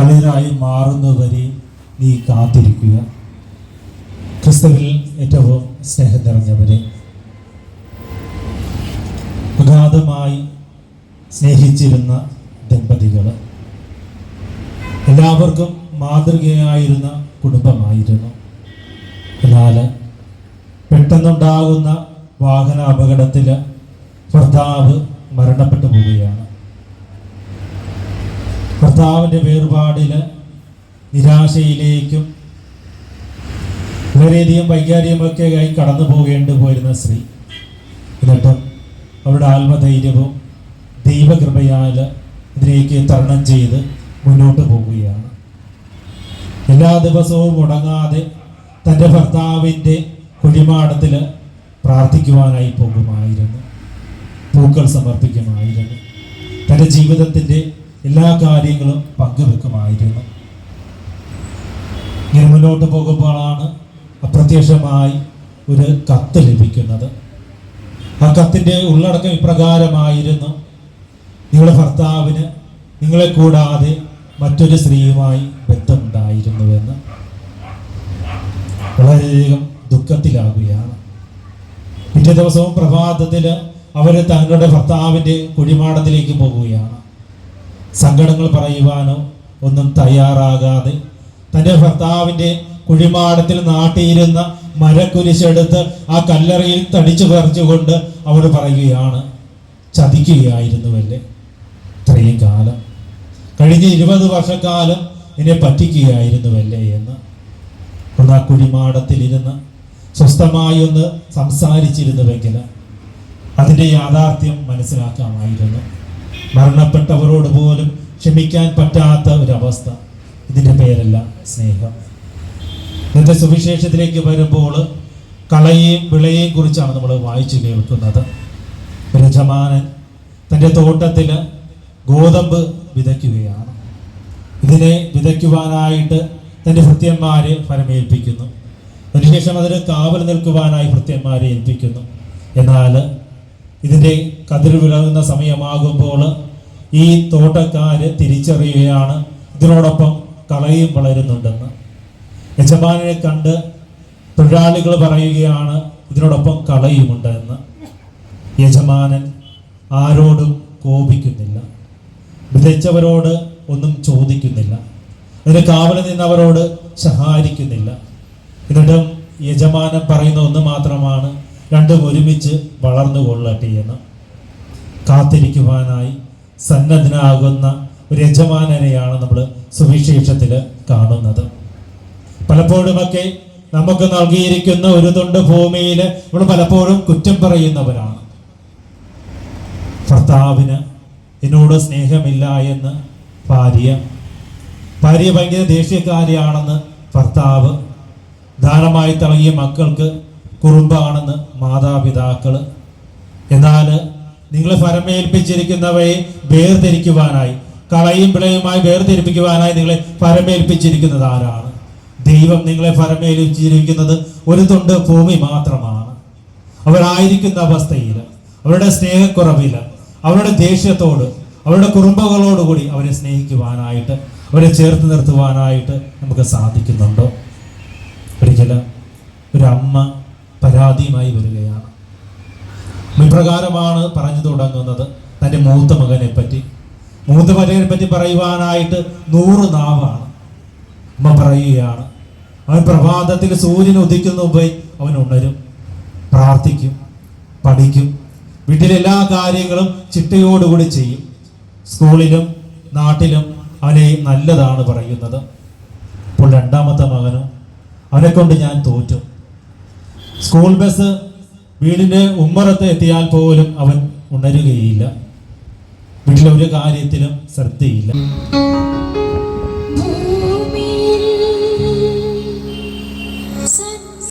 തളിരായി മാറുന്നതുവരെ നീ കാത്തിരിക്കുക. ക്രിസ്തുവിൽ ഏറ്റവും സ്നേഹം നിറഞ്ഞവരെ. അഗാധമായി സ്നേഹിച്ചിരുന്ന ദമ്പതികൾ. എല്ലാവർക്കും മാതൃകയായിരുന്ന കുടുംബമായിരുന്നു. എന്നാൽ പെട്ടെന്നുണ്ടാകുന്ന വാഹന അപകടത്തിൽ ഭർത്താവ് മരണപ്പെട്ടു പോവുകയാണ്. ഭർത്താവിന്റെ വേർപാടിൽ നിരാശയിലേക്കും വളരെയധികം വൈകാരികമൊക്കെ ആയി കടന്നു പോകേണ്ടി പോയിരുന്ന സ്ത്രീ. എന്നിട്ടും അവരുടെ ആത്മധൈര്യവും ദൈവകൃപയാൽ ഇതിലേക്ക് തരണം ചെയ്ത് മുന്നോട്ട് പോവുകയാണ്. എല്ലാ ദിവസവും മുടങ്ങാതെ തന്റെ ഭർത്താവിന്റെ കുഴിമാടത്തിൽ പ്രാർത്ഥിക്കുവാനായി പോകുമായിരുന്നു. പൂക്കൾ സമർപ്പിക്കുമായിരുന്നു. തന്റെ ജീവിതത്തിന്റെ എല്ലാ കാര്യങ്ങളും പങ്കുവെക്കുമായിരുന്നു. ഇങ്ങനെ മുന്നോട്ട് പോകുമ്പോഴാണ് അപ്രത്യക്ഷമായി ഒരു കത്ത് ലഭിക്കുന്നത്. ആ കത്തിന്റെ ഉള്ളടക്കം ഇപ്രകാരമായിരുന്നു നിങ്ങളുടെ ഭർത്താവിന് നിങ്ങളെ കൂടാതെ മറ്റൊരു സ്ത്രീയുമായി ബന്ധമുണ്ടായിരുന്നുവെന്ന്. വളരെയധികം ദുഃഖത്തിലാകുകയാണ്. പിറ്റേ ദിവസവും പ്രഭാതത്തിൽ അവർ തങ്ങളുടെ ഭർത്താവിന്റെ കുഴിമാടത്തിലേക്ക് പോകുകയാണ് സങ്കടങ്ങൾ പറയുവാനോ ഒന്നും തയ്യാറാകാതെ തന്റെ ഭർത്താവിന്റെ കുഴിമാടത്തിൽ നാട്ടിയിരുന്ന മരക്കുരിശെടുത്ത് ആ കല്ലറയിൽ തടിച്ചു പറിച്ചുകൊണ്ട് അവർ പറയുകയാണ് ചതിക്കുകയായിരുന്നുവല്ലേ? ഇത്രയും കാലം കഴിഞ്ഞ ഇരുപത് വർഷക്കാലം എന്നെ പറ്റിക്കുകയായിരുന്നുവല്ലേ? എന്ന് ഒന്ന് ആ കുഴിമാടത്തിലിരുന്ന് സ്വസ്ഥമായി ഒന്ന് സംസാരിച്ചിരുന്നുവെങ്കിൽ അതിന്റെ യാഥാർത്ഥ്യം മനസ്സിലാക്കാമായിരുന്നു. മരണപ്പെട്ടവരോട് പോലും ക്ഷമിക്കാൻ പറ്റാത്ത ഒരു ഇതിന്റെ പേരല്ല സ്നേഹം. ഇന്നത്തെ സുവിശേഷത്തിലേക്ക് വരുമ്പോൾ കളയും വിളയെയും കുറിച്ചാണ് നമ്മൾ വായിച്ചു കേൾക്കുന്നത്. ഒരു യജമാനൻ തന്റെ തോട്ടത്തിൽ ഗോതമ്പ് വിതയ്ക്കുകയാണ്. ഇതിനെ വിതയ്ക്കുവാനായിട്ട് തന്റെ ഭൃത്യന്മാരെ ഫലമേൽപ്പിക്കുന്നു. അതിനുശേഷം അതിന് കാവൽ നിൽക്കുവാനായി ഭൃത്യന്മാരെ ഏൽപ്പിക്കുന്നു. എന്നാൽ ഇതിന്റെ കതിർ വിളകുന്ന സമയമാകുമ്പോൾ ഈ തോട്ടക്കാര് തിരിച്ചറിയുകയാണ്. ഇതിനോടൊപ്പം കളയും വളരുന്നുണ്ടെന്ന്. യജമാനെ കണ്ട് തൊഴിലാളികൾ പറയുകയാണ് ഇതിനോടൊപ്പം കളയുമുണ്ട് എന്ന് യജമാനൻ ആരോടും കോപിക്കുന്നില്ല. വിതച്ചവരോട് ഒന്നും ചോദിക്കുന്നില്ല. അതിന് കാവലിൽ നിന്നവരോട് സഹായിക്കുന്നില്ല എന്നിട്ടും യജമാനൻ പറയുന്ന ഒന്ന് മാത്രമാണ് രണ്ടും ഒരുമിച്ച് വളർന്നു കൊള്ളട്ടെ എന്ന് കാത്തിരിക്കുവാനായി സന്നദ്ധനാകുന്ന ഒരു യജമാനനെയാണ് നമ്മൾ സുവിശേഷത്തിൽ കാണുന്നത്. പലപ്പോഴുമൊക്കെ നമുക്ക് നൽകിയിരിക്കുന്ന ഒരു തൊണ്ട് ഭൂമിയിൽ നമ്മൾ പലപ്പോഴും കുറ്റം പറയുന്നവരാണ്. ഭർത്താവിന് എന്നോട് സ്നേഹമില്ല എന്ന് ഭാര്യ. ഭാര്യ ഭയങ്കര ദേഷ്യക്കാരിയാണെന്ന് ഭർത്താവ്. ദാനമായി തിളങ്ങിയ മക്കൾക്ക് കുറുമ്പാണെന്ന് മാതാപിതാക്കൾ എന്നാൽ നിങ്ങളെ ഫരമേൽപ്പിച്ചിരിക്കുന്നവയെ വേർതിരിക്കുവാനായി കളയും പിളയുമായി വേർതിരിപ്പിക്കുവാനായി നിങ്ങളെ ഫരമേൽപ്പിച്ചിരിക്കുന്നത് ആരാണ്? ദൈവം നിങ്ങളെ ഫരമേൽപ്പിച്ചിരിക്കുന്നത് ഒരു തുണ്ട് ഭൂമി മാത്രമാണ്. അവരായിരിക്കുന്ന അവസ്ഥയിൽ അവരുടെ സ്നേഹക്കുറവിൽ അവരുടെ ദേഷ്യത്തോട് അവരുടെ കുറുമ്പകളോടുകൂടി അവരെ സ്നേഹിക്കുവാനായിട്ട് അവരെ ചേർത്ത് നിർത്തുവാനായിട്ട് നമുക്ക് സാധിക്കുന്നുണ്ടോ? ഒരിക്കലും ഒരു അമ്മ പരാതിയുമായി വരികയാണ്. ഇപ്രകാരമാണ് പറഞ്ഞു തുടങ്ങുന്നത് തന്റെ മൂത്ത മകനെ പറ്റി മൂത്ത മകനെ പറ്റി പറയുവാനായിട്ട് നൂറ് നാവാണ്. അമ്മ പറയുകയാണ് അവൻ പ്രഭാതത്തിൽ സൂര്യൻ ഉദിക്കുന്ന മുമ്പേ അവൻ ഉണരും പ്രാർത്ഥിക്കും പഠിക്കും വീട്ടിലെ എല്ലാ കാര്യങ്ങളും ചിട്ടയോടുകൂടി ചെയ്യും. സ്കൂളിലും നാട്ടിലും അവനെ നല്ലതാണ് പറയുന്നത്. ഇപ്പോൾ രണ്ടാമത്തെ മകനും അവനെ കൊണ്ട് ഞാൻ തോറ്റു. സ്കൂൾ ബസ് വീടിന്റെ ഉമ്മറത്ത് എത്തിയാൽ പോലും അവൻ ഉണരുകയില്ല. വീട്ടിലൊരു കാര്യത്തിലും ശ്രദ്ധയില്ല.